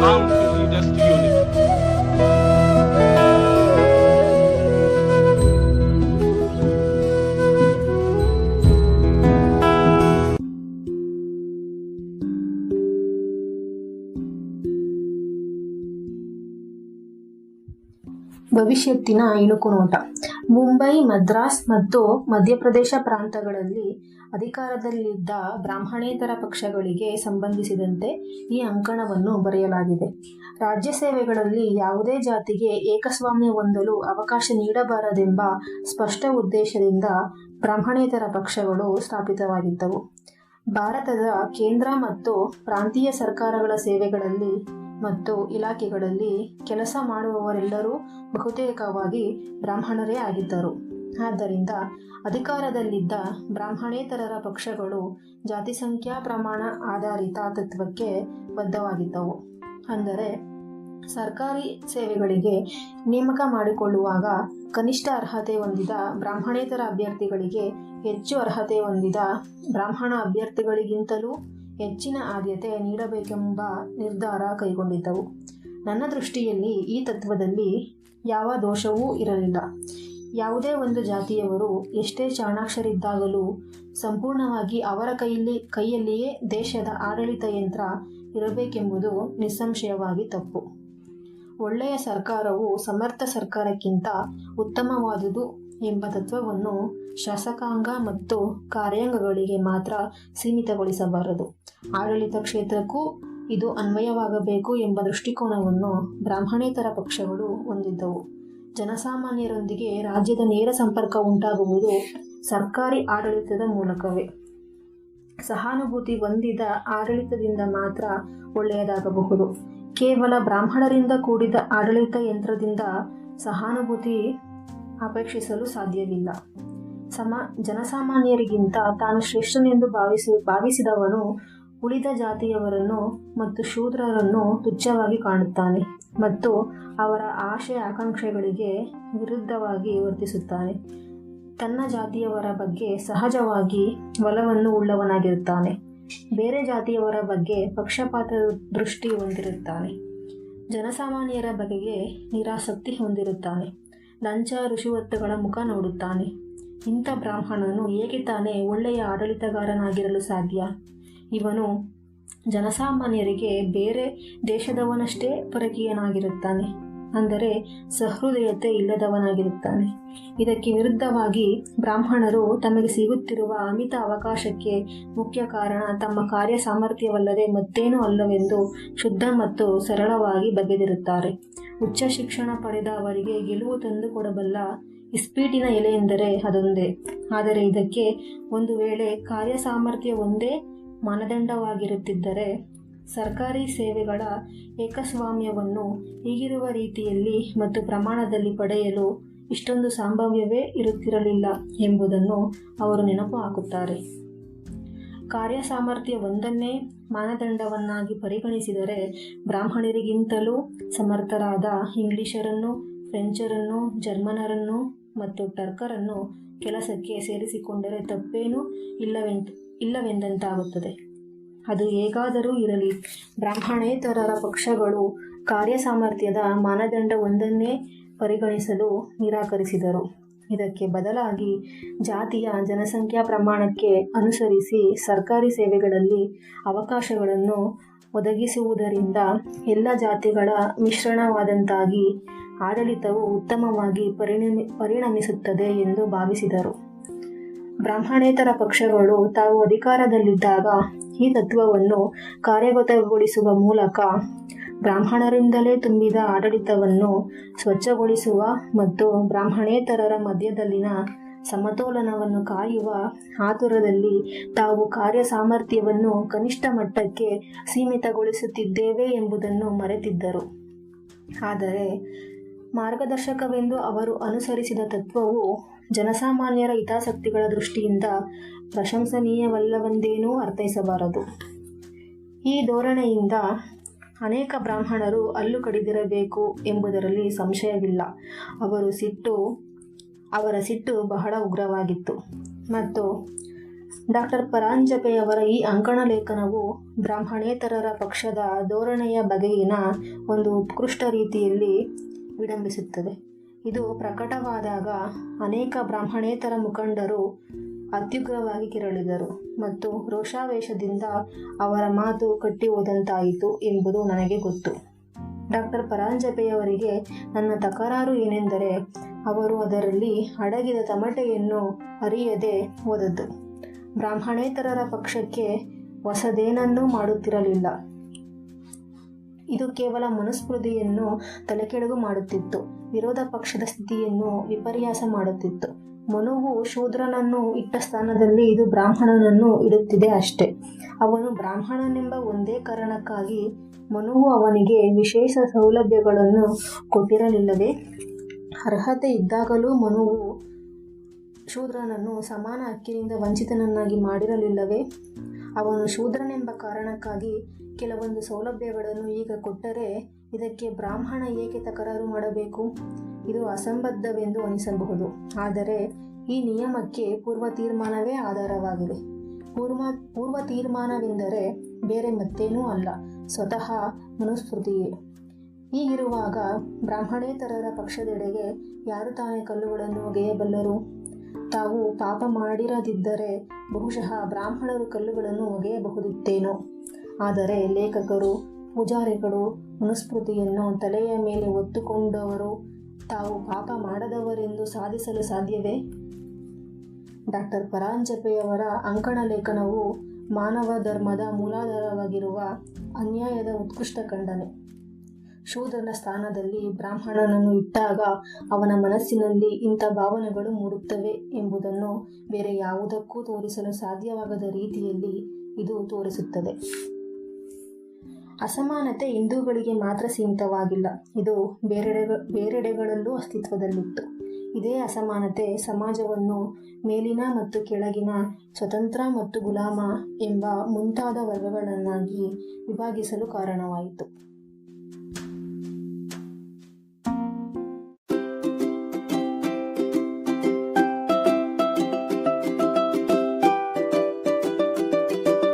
fountain. ಭವಿಷ್ಯತ್ತಿನ ಇಣುಕು ನೋಟ ಮುಂಬೈ, ಮದ್ರಾಸ್ ಮತ್ತು ಮಧ್ಯಪ್ರದೇಶ ಪ್ರಾಂತಗಳಲ್ಲಿ ಅಧಿಕಾರದಲ್ಲಿದ್ದ ಬ್ರಾಹ್ಮಣೇತರ ಪಕ್ಷಗಳಿಗೆ ಸಂಬಂಧಿಸಿದಂತೆ ಈ ಅಂಕಣವನ್ನು ಬರೆಯಲಾಗಿದೆ. ರಾಜ್ಯ ಸೇವೆಗಳಲ್ಲಿ ಯಾವುದೇ ಜಾತಿಗೆ ಏಕಸ್ವಾಮ್ಯ ಹೊಂದಲು ಅವಕಾಶ ನೀಡಬಾರದೆಂಬ ಸ್ಪಷ್ಟ ಉದ್ದೇಶದಿಂದ ಬ್ರಾಹ್ಮಣೇತರ ಪಕ್ಷಗಳು ಸ್ಥಾಪಿತವಾಗಿದ್ದವು. ಭಾರತದ ಕೇಂದ್ರ ಮತ್ತು ಪ್ರಾಂತೀಯ ಸರ್ಕಾರಗಳ ಸೇವೆಗಳಲ್ಲಿ ಮತ್ತು ಇಲಾಖೆಗಳಲ್ಲಿ ಕೆಲಸ ಮಾಡುವವರೆಲ್ಲರೂ ಬಹುತೇಕವಾಗಿ ಬ್ರಾಹ್ಮಣರೇ ಆಗಿದ್ದರು. ಆದ್ದರಿಂದ ಅಧಿಕಾರದಲ್ಲಿದ್ದ ಬ್ರಾಹ್ಮಣೇತರರ ಪಕ್ಷಗಳು ಜಾತಿ ಸಂಖ್ಯಾ ಪ್ರಮಾಣ ಆಧಾರಿತ ತತ್ವಕ್ಕೆ ಬದ್ಧವಾಗಿದ್ದವು. ಅಂದರೆ ಸರ್ಕಾರಿ ಸೇವೆಗಳಿಗೆ ನೇಮಕ ಮಾಡಿಕೊಳ್ಳುವಾಗ ಕನಿಷ್ಠ ಅರ್ಹತೆ ಹೊಂದಿದ ಬ್ರಾಹ್ಮಣೇತರ ಅಭ್ಯರ್ಥಿಗಳಿಗೆ ಹೆಚ್ಚು ಅರ್ಹತೆ ಹೊಂದಿದ ಬ್ರಾಹ್ಮಣ ಅಭ್ಯರ್ಥಿಗಳಿಗಿಂತಲೂ ಹೆಚ್ಚಿನ ಆದ್ಯತೆ ನೀಡಬೇಕೆಂಬ ನಿರ್ಧಾರ ಕೈಗೊಂಡಿದ್ದವು. ನನ್ನ ದೃಷ್ಟಿಯಲ್ಲಿ ಈ ತತ್ವದಲ್ಲಿ ಯಾವ ದೋಷವೂ ಇರಲಿಲ್ಲ. ಯಾವುದೇ ಒಂದು ಜಾತಿಯವರು ಎಷ್ಟೇ ಚಾಣಾಕ್ಷರಿದ್ದಾಗಲೂ ಸಂಪೂರ್ಣವಾಗಿ ಅವರ ಕೈಯಲ್ಲಿ, ಕೈಯಲ್ಲಿಯೇ ದೇಶದ ಆಡಳಿತ ಯಂತ್ರ ಇರಬೇಕೆಂಬುದು ನಿಸ್ಸಂಶಯವಾಗಿ ತಪ್ಪು. ಒಳ್ಳೆಯ ಸರ್ಕಾರವು ಸಮರ್ಥ ಸರ್ಕಾರಕ್ಕಿಂತ ಉತ್ತಮವಾದುದು ಎಂಬ ತತ್ವವನ್ನು ಶಾಸಕಾಂಗ ಮತ್ತು ಕಾರ್ಯಾಂಗಗಳಿಗೆ ಮಾತ್ರ ಸೀಮಿತಗೊಳಿಸಬಾರದು. ಆಡಳಿತ ಕ್ಷೇತ್ರಕ್ಕೂ ಇದು ಅನ್ವಯವಾಗಬೇಕು ಎಂಬ ದೃಷ್ಟಿಕೋನವನ್ನು ಬ್ರಾಹ್ಮಣೇತರ ಪಕ್ಷಗಳು ಹೊಂದಿದ್ದವು. ಜನಸಾಮಾನ್ಯರೊಂದಿಗೆ ರಾಜ್ಯದ ನೇರ ಸಂಪರ್ಕ ಉಂಟಾಗುವುದು ಸರ್ಕಾರಿ ಆಡಳಿತದ ಮೂಲಕವೇ. ಸಹಾನುಭೂತಿ ಹೊಂದಿದ ಆಡಳಿತದಿಂದ ಮಾತ್ರ ಒಳ್ಳೆಯದಾಗಬಹುದು. ಕೇವಲ ಬ್ರಾಹ್ಮಣರಿಂದ ಕೂಡಿದ ಆಡಳಿತ ಯಂತ್ರದಿಂದ ಸಹಾನುಭೂತಿ ಅಪೇಕ್ಷಿಸಲು ಸಾಧ್ಯವಿಲ್ಲ. ಸಮ, ಜನಸಾಮಾನ್ಯರಿಗಿಂತ ತಾನು ಶ್ರೇಷ್ಠನೆಂದು ಭಾವಿಸಿ, ಭಾವಿಸಿದವನು ಉಳಿದ ಜಾತಿಯವರನ್ನು ಮತ್ತು ಶೂದ್ರರನ್ನು ತುಚ್ಛವಾಗಿ ಕಾಣುತ್ತಾನೆ ಮತ್ತು ಅವರ ಆಶೆ ಆಕಾಂಕ್ಷೆಗಳಿಗೆ ವಿರುದ್ಧವಾಗಿ ವರ್ತಿಸುತ್ತಾನೆ. ತನ್ನ ಜಾತಿಯವರ ಬಗ್ಗೆ ಸಹಜವಾಗಿ ಒಲವನ್ನು ಉಳ್ಳವನಾಗಿರುತ್ತಾನೆ. ಬೇರೆ ಜಾತಿಯವರ ಬಗ್ಗೆ ಪಕ್ಷಪಾತ ದೃಷ್ಟಿ ಹೊಂದಿರುತ್ತಾನೆ. ಜನಸಾಮಾನ್ಯರ ಬಗೆಗೆ ನಿರಾಸಕ್ತಿ ಹೊಂದಿರುತ್ತಾನೆ. ಲಂಚ, ಋಷಿವತ್ತುಗಳ ಮುಖ ನೋಡುತ್ತಾನೆ. ಇಂಥ ಬ್ರಾಹ್ಮಣನು ಹೇಗೆ ತಾನೇ ಒಳ್ಳೆಯ ಆಡಳಿತಗಾರನಾಗಿರಲು ಸಾಧ್ಯ? ಇವನು ಜನಸಾಮಾನ್ಯರಿಗೆ ಬೇರೆ ದೇಶದವನಷ್ಟೇ ಪರಕೀಯನಾಗಿರುತ್ತಾನೆ ಅಂದರೆ ಸಹೃದಯತೆ ಇಲ್ಲದವನಾಗಿರುತ್ತಾನೆ. ಇದಕ್ಕೆ ವಿರುದ್ಧವಾಗಿ ಬ್ರಾಹ್ಮಣರು ತಮಗೆ ಸಿಗುತ್ತಿರುವ ಅಮಿತ ಅವಕಾಶಕ್ಕೆ ಮುಖ್ಯ ಕಾರಣ ತಮ್ಮ ಕಾರ್ಯ ಸಾಮರ್ಥ್ಯವಲ್ಲದೆ ಮತ್ತೇನೂ ಅಲ್ಲವೆಂದು ಶುದ್ಧ ಮತ್ತು ಸರಳವಾಗಿ ಬಗೆದಿರುತ್ತಾರೆ. ಉಚ್ಚ ಶಿಕ್ಷಣ ಪಡೆದ ಅವರಿಗೆ ಗೆಲುವು ತಂದುಕೊಡಬಲ್ಲ ಇಸ್ಪೀಟಿನ ಎಲೆ ಎಂದರೆ ಅದೊಂದೇ. ಆದರೆ ಇದಕ್ಕೆ ಒಂದು ವೇಳೆ ಕಾರ್ಯ ಸಾಮರ್ಥ್ಯ ಒಂದೇ ಮಾನದಂಡವಾಗಿರುತ್ತಿದ್ದರೆ ಸರ್ಕಾರಿ ಸೇವೆಗಳ ಏಕಸ್ವಾಮ್ಯವನ್ನು ಈಗಿರುವ ರೀತಿಯಲ್ಲಿ ಮತ್ತು ಪ್ರಮಾಣದಲ್ಲಿ ಪಡೆಯಲು ಇಷ್ಟೊಂದು ಸಂಭಾವ್ಯವೇ ಇರುತ್ತಿರಲಿಲ್ಲ ಎಂಬುದನ್ನು ಅವರು ನೆನಪು ಹಾಕುತ್ತಾರೆ. ಕಾರ್ಯ ಸಾಮರ್ಥ್ಯ ಒಂದನ್ನೇ ಮಾನದಂಡವನ್ನಾಗಿ ಪರಿಗಣಿಸಿದರೆ ಬ್ರಾಹ್ಮಣರಿಗಿಂತಲೂ ಸಮರ್ಥರಾದ ಇಂಗ್ಲಿಷರನ್ನು, ಫ್ರೆಂಚರನ್ನು, ಜರ್ಮನರನ್ನು ಮತ್ತು ಟರ್ಕರನ್ನು ಕೆಲಸಕ್ಕೆ ಸೇರಿಸಿಕೊಂಡರೆ ತಪ್ಪೇನೂ ಇಲ್ಲವೆಂತ ಇಲ್ಲವೆಂದಂತಾಗುತ್ತದೆ. ಅದು ಹೇಗಾದರೂ ಇರಲಿ. ಬ್ರಾಹ್ಮಣೇತರರ ಪಕ್ಷಗಳು ಕಾರ್ಯ ಸಾಮರ್ಥ್ಯದ ಮಾನದಂಡ ಒಂದನ್ನೇ ಪರಿಗಣಿಸಲು ನಿರಾಕರಿಸಿದರು. ಇದಕ್ಕೆ ಬದಲಾಗಿ ಜಾತಿಯ ಜನಸಂಖ್ಯಾ ಪ್ರಮಾಣಕ್ಕೆ ಅನುಸರಿಸಿ ಸರ್ಕಾರಿ ಸೇವೆಗಳಲ್ಲಿ ಅವಕಾಶಗಳನ್ನು ಒದಗಿಸುವುದರಿಂದ ಎಲ್ಲ ಜಾತಿಗಳ ಮಿಶ್ರಣವಾದಂತಾಗಿ ಆಡಳಿತವು ಉತ್ತಮವಾಗಿ ಪರಿಣಮಿ, ಪರಿಣಮಿಸುತ್ತದೆ ಎಂದು ಭಾವಿಸಿದರು. ಬ್ರಾಹ್ಮಣೇತರ ಪಕ್ಷಗಳು ತಾವು ಅಧಿಕಾರದಲ್ಲಿದ್ದಾಗ ಈ ತತ್ವವನ್ನು ಕಾರ್ಯಗತಗೊಳಿಸುವ ಮೂಲಕ ಬ್ರಾಹ್ಮಣರಿಂದಲೇ ತುಂಬಿದ ಆಡಳಿತವನ್ನು ಸ್ವಚ್ಛಗೊಳಿಸುವ ಮತ್ತು ಬ್ರಾಹ್ಮಣೇತರರ ಮಧ್ಯದಲ್ಲಿನ ಸಮತೋಲನವನ್ನು ಕಾಯುವ ಆತುರದಲ್ಲಿ ತಾವು ಕಾರ್ಯ ಸಾಮರ್ಥ್ಯವನ್ನು ಕನಿಷ್ಠ ಮಟ್ಟಕ್ಕೆ ಸೀಮಿತಗೊಳಿಸುತ್ತಿದ್ದೇವೆ ಎಂಬುದನ್ನು ಮರೆತಿದ್ದರು. ಆದರೆ ಮಾರ್ಗದರ್ಶಕವೆಂದು ಅವರು ಅನುಸರಿಸಿದ ತತ್ವವು ಜನಸಾಮಾನ್ಯರ ಹಿತಾಸಕ್ತಿಗಳ ದೃಷ್ಟಿಯಿಂದ ಪ್ರಶಂಸನೀಯವಲ್ಲವೆಂದೇನೂ ಅರ್ಥೈಸಬಾರದು. ಈ ಧೋರಣೆಯಿಂದ ಅನೇಕ ಬ್ರಾಹ್ಮಣರು ಅಲ್ಲು ಕಡಿದಿರಬೇಕು ಎಂಬುದರಲ್ಲಿ ಸಂಶಯವಿಲ್ಲ. ಅವರು ಸಿಟ್ಟು, ಅವರ ಸಿಟ್ಟು ಬಹಳ ಉಗ್ರವಾಗಿತ್ತು. ಮತ್ತು ಡಾಕ್ಟರ್ ಪರಾಂಜಪೆಯವರ ಈ ಅಂಕಣ ಲೇಖನವು ಬ್ರಾಹ್ಮಣೇತರರ ಪಕ್ಷದ ಧೋರಣೆಯ ಬಗೆಗಿನ ಒಂದು ಉತ್ಕೃಷ್ಟ ರೀತಿಯಲ್ಲಿ ವಿಡಂಬಿಸುತ್ತದೆ. ಇದು ಪ್ರಕಟವಾದಾಗ ಅನೇಕ ಬ್ರಾಹ್ಮಣೇತರ ಮುಖಂಡರು ಅತ್ಯುಗ್ರವಾಗಿ ಕೆರಳಿದರು ಮತ್ತು ರೋಷಾವೇಶದಿಂದ ಅವರ ಮಾತು ಕಟ್ಟಿ ಹೋದಂತಾಯಿತು ಎಂಬುದು ನನಗೆ ಗೊತ್ತು. ಡಾಕ್ಟರ್ ಪರಾಂಜಪೆಯವರಿಗೆ ನನ್ನ ತಕರಾರು ಏನೆಂದರೆ, ಅವರು ಅದರಲ್ಲಿ ಅಡಗಿದ ತಮಟೆಯನ್ನು ಅರಿಯದೆ ಹೋದದ್ದು. ಬ್ರಾಹ್ಮಣೇತರರ ಪಕ್ಷಕ್ಕೆ ಹೊಸದೇನನ್ನೂ ಮಾಡುತ್ತಿರಲಿಲ್ಲ. ಇದು ಕೇವಲ ಮನುಸ್ಮೃತಿಯನ್ನು ತಲೆಕೆಳಗು ಮಾಡುತ್ತಿತ್ತು. ವಿರೋಧ ಪಕ್ಷದ ಸ್ಥಿತಿಯನ್ನು ವಿಪರ್ಯಾಸ ಮಾಡುತ್ತಿತ್ತು. ಮನುವು ಶೂದ್ರನನ್ನು ಇಟ್ಟ ಸ್ಥಾನದಲ್ಲಿ ಇದು ಬ್ರಾಹ್ಮಣನನ್ನು ಇಡುತ್ತಿದೆ ಅಷ್ಟೇ. ಅವನು ಬ್ರಾಹ್ಮಣನೆಂಬ ಒಂದೇ ಕಾರಣಕ್ಕಾಗಿ ಮನುವು ಅವನಿಗೆ ವಿಶೇಷ ಸೌಲಭ್ಯಗಳನ್ನು ಕೊಟ್ಟಿರಲಿಲ್ಲವೇ? ಅರ್ಹತೆ ಇದ್ದಾಗಲೂ ಮನುವು ಶೂದ್ರನನ್ನು ಸಮಾನ ಹಕ್ಕಿನಿಂದ ವಂಚಿತನನ್ನಾಗಿ ಮಾಡಿರಲಿಲ್ಲವೇ? ಅವನು ಶೂದ್ರನೆಂಬ ಕಾರಣಕ್ಕಾಗಿ ಕೆಲವೊಂದು ಸೌಲಭ್ಯಗಳನ್ನು ಈಗ ಕೊಟ್ಟರೆ ಇದಕ್ಕೆ ಬ್ರಾಹ್ಮಣ ಏಕೆ ತಕರಾರು ಮಾಡಬೇಕು? ಇದು ಅಸಂಬದ್ಧವೆಂದು ಅನಿಸಬಹುದು. ಆದರೆ ಈ ನಿಯಮಕ್ಕೆ ಪೂರ್ವ ತೀರ್ಮಾನವೇ ಆಧಾರವಾಗಿದೆ. ಪೂರ್ವ ಪೂರ್ವ ತೀರ್ಮಾನವೆಂದರೆ ಬೇರೆ ಮತ್ತೇನೂ ಅಲ್ಲ, ಸ್ವತಃ ಮನುಸ್ಮೃತಿಯೇ. ಹೀಗಿರುವಾಗ ಬ್ರಾಹ್ಮಣೇತರರ ಪಕ್ಷದೆಡೆಗೆ ಯಾರು ತಾನೇ ಕಲ್ಲುಗಳನ್ನು ಒಗೆಯಬಲ್ಲರು? ತಾವು ಪಾಪ ಮಾಡಿರದಿದ್ದರೆ ಬಹುಶಃ ಬ್ರಾಹ್ಮಣರು ಕಲ್ಲುಗಳನ್ನು ಒಗೆಯಬಹುದಿತ್ತೇನೋ. ಆದರೆ ಲೇಖಕರು, ಪೂಜಾರಿಗಳು, ಮನುಸ್ಮೃತಿಯನ್ನು ತಲೆಯ ಮೇಲೆ ಒತ್ತುಕೊಂಡವರು ತಾವು ಪಾಪ ಮಾಡದವರೆಂದು ಸಾಧಿಸಲು ಸಾಧ್ಯವೇ? ಡಾಕ್ಟರ್ ಪರಾಂಜಪೆಯವರ ಅಂಕಣ ಲೇಖನವು ಮಾನವ ಧರ್ಮದ ಮೂಲಾಧಾರವಾಗಿರುವ ಅನ್ಯಾಯದ ಉತ್ಕೃಷ್ಟ ಖಂಡನೆ. ಶೂದ್ರನ ಸ್ಥಾನದಲ್ಲಿ ಬ್ರಾಹ್ಮಣನನ್ನು ಇಟ್ಟಾಗ ಅವನ ಮನಸ್ಸಿನಲ್ಲಿ ಇಂಥ ಭಾವನೆಗಳು ಮೂಡುತ್ತವೆ ಎಂಬುದನ್ನು ಬೇರೆ ಯಾವುದಕ್ಕೂ ತೋರಿಸಲು ಸಾಧ್ಯವಾಗದ ರೀತಿಯಲ್ಲಿ ಇದು ತೋರಿಸುತ್ತದೆ. ಅಸಮಾನತೆ ಹಿಂದೂಗಳಿಗೆ ಮಾತ್ರ ಸೀಮಿತವಾಗಿಲ್ಲ. ಇದು ಬೇರೆಡೆ ಬೇರೆಡೆಗಳಲ್ಲೂ ಅಸ್ತಿತ್ವದಲ್ಲಿತ್ತು. ಇದೇ ಅಸಮಾನತೆ ಸಮಾಜವನ್ನು ಮೇಲಿನ ಮತ್ತು ಕೆಳಗಿನ ಸ್ವತಂತ್ರ ಮತ್ತು ಗುಲಾಮ ಎಂಬ ಮುಂತಾದ ವರ್ಗಗಳನ್ನಾಗಿ ವಿಭಾಗಿಸಲು ಕಾರಣವಾಯಿತು.